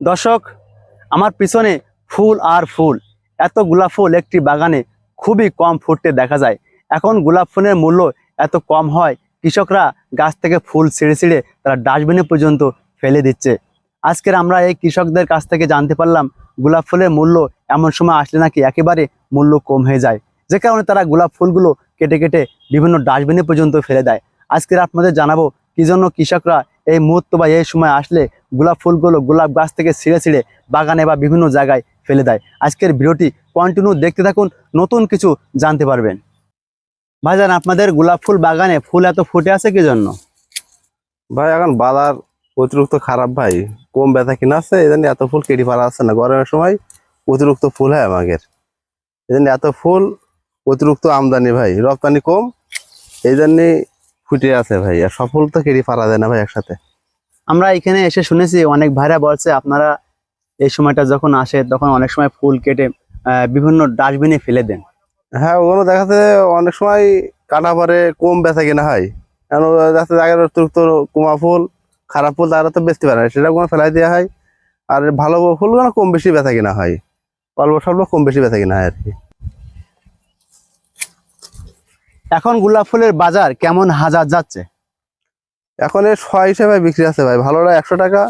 দর্শক, আমার পিছনে ফুল আর ফুল। এত গোলাপ ফুল একটি বাগানে খুবই কম ফুটতে দেখা যায়। এখন গোলাপ ফুলের মূল্য এত কম হয়, কৃষকরা গাছ থেকে ফুল ছিঁড়ে ছিঁড়ে তারা ডাস্টবিনে পর্যন্ত ফেলে দিচ্ছে। আজকের আমরা এই কৃষকদের কাছ থেকে জানতে পারলাম, গোলাপ ফুলের মূল্য এমন সময় আসলে নাকি একেবারে মূল্য কম হয়ে যায়। যে কারণে তারা গোলাপ ফুলগুলো কেটে কেটে বিভিন্ন ডাস্টবিনে পর্যন্ত ফেলে দেয়। আজকের আপনাদের জানাব, কি জন্য কৃষকরা এই মুহূর্ত বা এই সময় আসলে গোলাপ ফুলগুলো গোলাপ গাছ থেকে ছিঁড়ে ছিঁড়ে বাগানে বা বিভিন্ন জায়গায় ফেলে দেয়। আজকের ভিডিওটি কন্টিনিউ দেখতে থাকুন, নতুন কিছু জানতে পারবেন। ভাইজান, আপনাদের গোলাপ ফুল বাগানে ফুল এত ফুটে আছে কি জন্য? ভাই, এখন বাজার অতিরিক্ত খারাপ ভাই। কম ব্যথা কিনা আছে এই এত ফুল কেটে পারা আছে না। গরমের সময় অতিরিক্ত ফুল হয় আমাদের। এই জন্য এত ফুল অতিরিক্ত আমদানি ভাই। রপ্তানি কম এই জন্যে ফুটে আছে ভাই আর সব ফুল তো কেটে পারা যায় না ভাই একসাথে। আমরা এখানে এসে শুনেছি অনেক ভাইরা বলছে আপনারা এই সময়টা যখন আসে তখন অনেক সময় ফুল কেটে বিভিন্ন ডাস্টবিনে ফেলে দেন। হ্যাঁ ওগুলো দেখাতে অনেক সময় কাটা পরে কম বেচা কিনা হয়। কারণ যাতে জায়গার অতিরিক্ত কুমা ফুল খারাপ ফুল তারা তো বেচতে পারে না। সেটা কোনো ফেলাই দেওয়া হয়। আর ভালো ফুলগুলো কম বেশি বেচা কিনা হয়। অল্প স্বল্প কম বেশি বেচা কিনা হয় আর কি। এখন গোলাপ ফুলের বাজার কেমন হাজার যাচ্ছে? এখন এর ছয় হিসেবে বিক্রি আছে ভাই ভালোটা একশো টাকা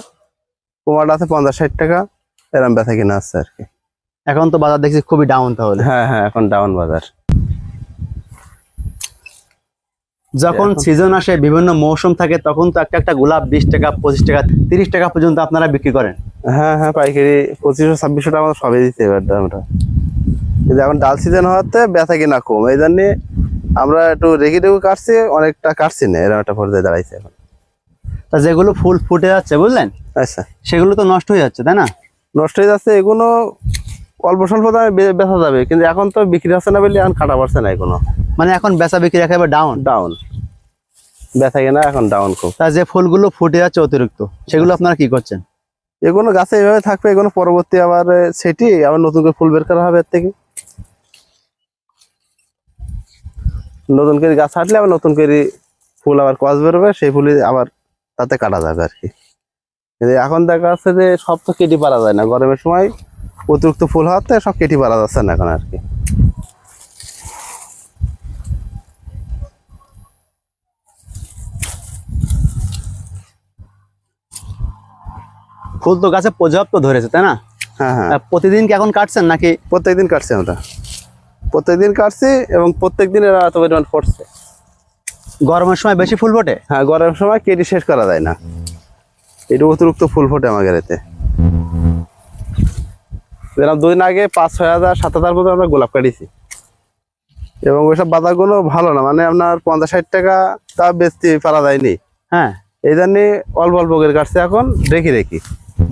কুমারটা আছে পঞ্চাশ ষাট টাকা এরম ব্যথা কিনা আছে আর কি। এখন তো বাজার দেখছি খুবই ডাউন তাহলে। হ্যাঁ হ্যাঁ এখন ডাউন বাজার। যখন সিজন আসে বিভিন্ন মৌসুম থাকে তখন তো একটা একটা গোলাপ বিশ টাকা পঁচিশ টাকা তিরিশ টাকা পর্যন্ত আপনারা বিক্রি করেন। হ্যাঁ হ্যাঁ পাইকারি পঁচিশশো ছাব্বিশশো টাকা আমাদের সবই দিতে এবার দামটা কিন্তু এখন ডাল সিজন হওয়াতে ব্যথা কিনা কম এই জন্যে আমরা একটু রেখে রেখে কাটছি অনেকটা কাটছি না এরকম একটা পর্যায়ে দাঁড়াইছে এখন। তা যেগুলো ফুল ফুটে যাচ্ছে বুঝলেন? আচ্ছা। সেগুলো তো নষ্ট হয়ে যাচ্ছে তাই না? নষ্ট হয়ে যাচ্ছে এগুলো অল্প স্বল্প দামে বেচা যাবে কিন্তু এখন তো বিক্রি হচ্ছে না বলে এখন কাটা পারছে না এগুলো মানে এখন বেচা বিক্রি একেবারে ডাউন ডাউন বেচা কেনা এখন ডাউন খুব। তা যে ফুলগুলো ফুটে যাচ্ছে অতিরিক্ত সেগুলো আপনারা কি করছেন? এগুলো গাছে এভাবে থাকবে এগুলো পরবর্তী আবার সেটি আবার নতুন করে ফুল বের করা হবে এর থেকে। নতুন করে গাছ ছাটলে আবার নতুন করে ফুল আবার কস বেরোবে সেই ফুলই আবার তাতে কাটা যাবে আর কি। এখন দেখা যাচ্ছে যে সব তো কেটে পারা যায় না। গরমের সময় অতিরিক্ত ফুল হওয়াতে সব কেটে পারা যাচ্ছে না এখন আর কি। ফুল তো গাছে পর্যাপ্ত ধরেছে তাই না? হ্যাঁ হ্যাঁ। প্রতিদিন কি এখন কাটছেন নাকি? প্রত্যেকদিন কাটছি আমরা। প্রত্যেকদিন কাটছি এবং প্রত্যেকদিন এরা এত পরিমাণ ফুটছে গরমের সময় বেশি ফুল ফোটে? হ্যাঁ গরমের সময় কেটে শেষ করা যায় না। এটা অতিরিক্ত ফুল ফোটে আমাদের এতে যেরকম দুই দিন আগে পাঁচ ছয় হাজার সাত হাজার মতো আমরা গোলাপ কাটিছি এবং ওইসব বাজারগুলো ভালো না মানে আপনার পঞ্চাশ ষাট টাকা তা বেচতে পারা যায়নি। হ্যাঁ। এই জন্যে অল্প অল্প করে কাটছে এখন দেখি দেখি।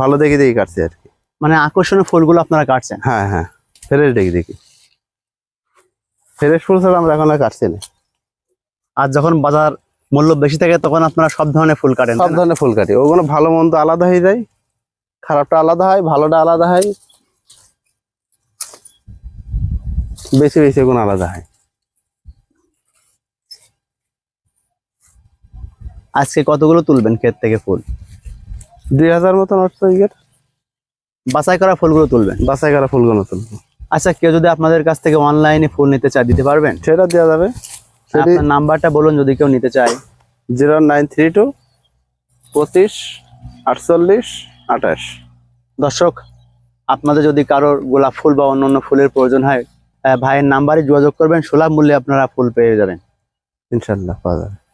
ভালো দেখি দেখি কাটছে আর কি। মানে আকর্ষণীয় ফুলগুলো আপনারা কাটছেন? হ্যাঁ হ্যাঁ। ফ্রেশ দেখি দেখি। ফ্রেশ ফুল ছাড়া আমরা এখন আর কাটছি না। আর যখন বাজার মূল্য বেশি থাকে তখন আপনারা সব ধরনের ফুল কাটেন সব ধরনের ফুল কাটি। ওগুলো ভালো মন্দ আলাদা হয়ে যায়। খারাপটা আলাদা হয় ভালোটা আলাদা হয়। বেশি বেশি ওগুলো আলাদা হয়। আজকে কতগুলো তুলবেন ক্ষেত থেকে ফুল? দুই হাজার মতন অর্থ বাছাই করা ফুলগুলো তুলবেন। বাছাই করা ফুলগুলো তুলবো। আচ্ছা কেউ যদি আপনাদের কাছ থেকে অনলাইনে ফুল নিতে চায় দিতে পারবেন? সেটা দেওয়া যাবে। আপনার নাম্বারটা বলুন যদি কেউ নিতে চায়। জিরো নাইন থ্রি টু পঁচিশ আটচল্লিশ আঠাশ। দর্শক আপনাদের যদি কারোর গোলাপ ফুল বা অন্যান্য ফুলের প্রয়োজন হয় ভাইয়ের নাম্বারে যোগাযোগ করবেন সুলভ মূল্যে আপনারা ফুল পেয়ে যাবেন। ইনশাল্লাহ পাওয়া যাবে।